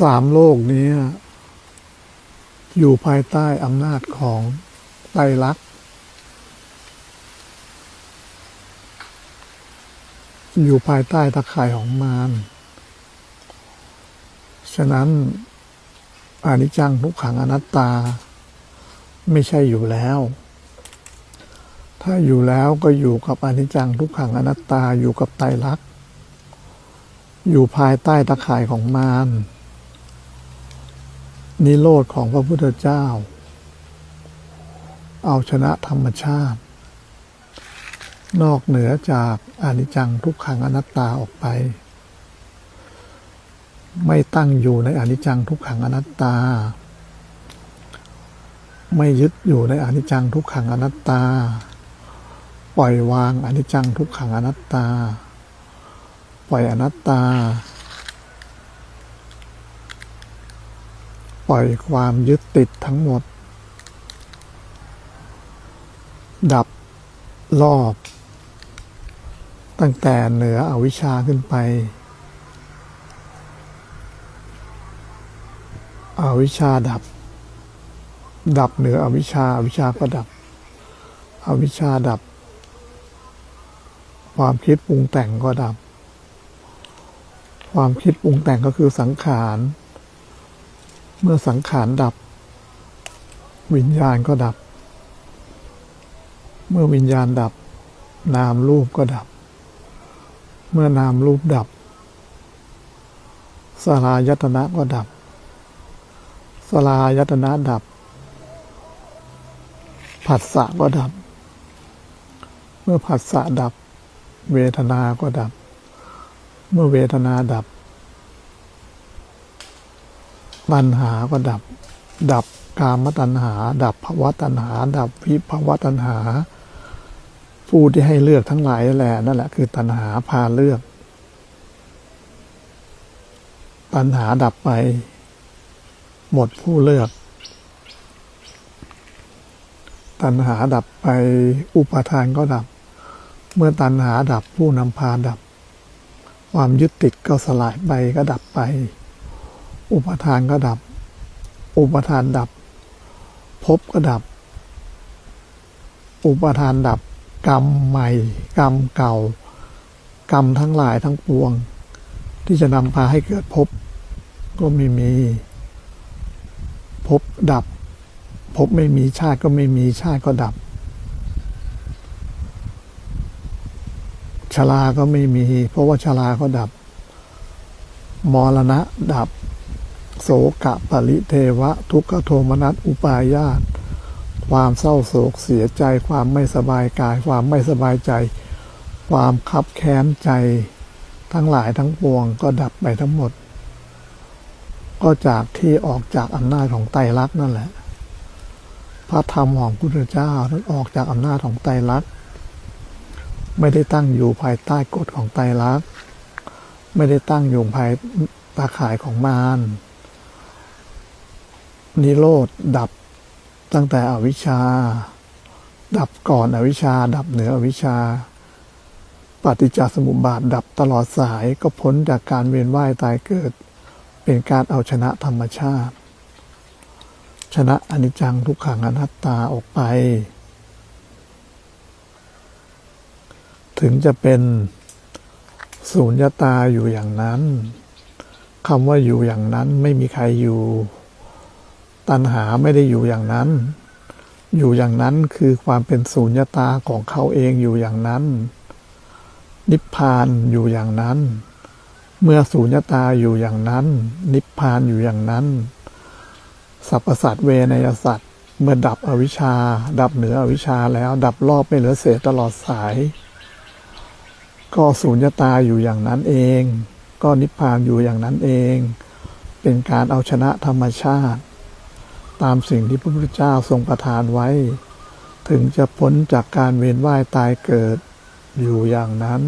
สามโลกนี้ อยู่ภายใต้อำนาจของไตรลักษณ์อยู่ภายใต้ตะข่ายของมารฉะนั้นอนิจจังทุกขังอนัตตา ไม่ใช่อยู่แล้ว ถ้าอยู่แล้วก็อยู่กับอนิจจังทุกขังอนัตตาอยู่กับไตรลักษณ์อยู่ภายใต้ตะข่ายของมาร นิโรธของพระพุทธเจ้า เอาชนะธรรมชาติ นอกเหนือจากอนิจจังทุกขังอนัตตาออกไป ไม่ตั้งอยู่ในอนิจจังทุกขังอนัตตา ไม่ยึดอยู่ในอนิจจังทุกขังอนัตตา ปล่อยวางอนิจจังทุกขังอนัตตา ปล่อยอนัตตา ล่อยความยึดติดทั้งหมด ดับรอบ ตั้งแต่เหนืออวิชชาขึ้นไป อวิชชาดับ ดับเหนืออวิชชาอวิชชาก็ดับ อวิชชาดับ ความคิดปรุงแต่งก็ดับ ความคิดปรุงแต่งก็คือสังขาร เมื่อสังขารดับ วิญญาณก็ดับ เมื่อวิญญาณดับ นามรูปก็ดับ เมื่อนามรูปดับสลายตนะก็ดับสลายตนะดับ ผัสสะก็ดับ เมื่อผัสสะดับ เวทนา ก็ดับ เมื่อเวทนาดับ ตัณหาก็ดับ ดับกามตัณหา ดับภวะตัณหา ดับวิภวะตัณหา ผู้ที่ให้เลือกทั้งหลายนั่นแหละนั่นแหละคือตัณหาพาเลือก ตัณหาดับไป หมดผู้เลือก ตัณหาดับไปอุปทานก็ดับ เมื่อตัณหาดับผู้นำพาดับ ความยึดติดก็สลายไปก็ดับไป อุปทานก็ดับ อุปทานดับภพก็ดับ อุปทานดับ กรรมใหม่ กรรมเก่า กรรมทั้งหลายทั้งปวง ที่จะนำพาให้เกิดภพก็ไม่มีภพดับภพไม่มีชาติก็ไม่มีชาติก็ดับ ชราก็ไม่มี เพราะว่าชราก็ดับ มรณะดับ โสกะปริเทวะ ทุกขโทมนัสอุปายาต ความเศร้าโศกเสียใจ ความไม่สบายกาย ความไม่สบายใจ ความคับแค้นใจ ทั้งหลายทั้งปวงก็ดับไปทั้งหมด ก็จากที่ออกจากอำนาจของไตรลักษณ์นั่นแหละ พระธรรมของพุทธเจ้านั้นออกจากอำนาจของไตรลักษณ์ไม่ได้ตั้งอยู่ภายใต้กฎของไตรลักษณ์ไม่ได้ตั้งอยู่ภายตาข่ายของมาร นิโรธดับตั้งแต่อวิชชา ดับก่อนอวิชชา ดับเหนืออวิชชาปฏิจจสมุปบาทดับตลอดสายก็พ้นจากการเวียนว่ายตายเกิด เป็นการเอาชนะธรรมชาติ ชนะอนิจจังทุกขังอนัตตาออกไป ถึงจะเป็นสูญญตาอยู่อย่างนั้นคำว่าอยู่อย่างนั้นไม่มีใครอยู่ ตัณหาไม่ได้อยู่อย่างนั้น อยู่อย่างนั้นคือความเป็นสูญญตาของเขาเองอยู่อย่างนั้น นิพพานอยู่อย่างนั้น เมื่อสูญญตาอยู่อย่างนั้น นิพพานอยู่อย่างนั้นสรรพสัตว์เวนยสัตว์เมื่อดับอวิชชา ดับเหนืออวิชชาแล้วดับรอบไม่เหลือเศษตลอดสาย ก็สูญญตาอยู่อย่างนั้นเอง ก็นิพพานอยู่อย่างนั้นเอง เป็นการเอาชนะธรรมชาติ ตามสิ่งที่พระพุทธเจ้าทรงประทานไว้ ถึงจะพ้นจากการเวียนว่ายตายเกิดอยู่อย่างนั้น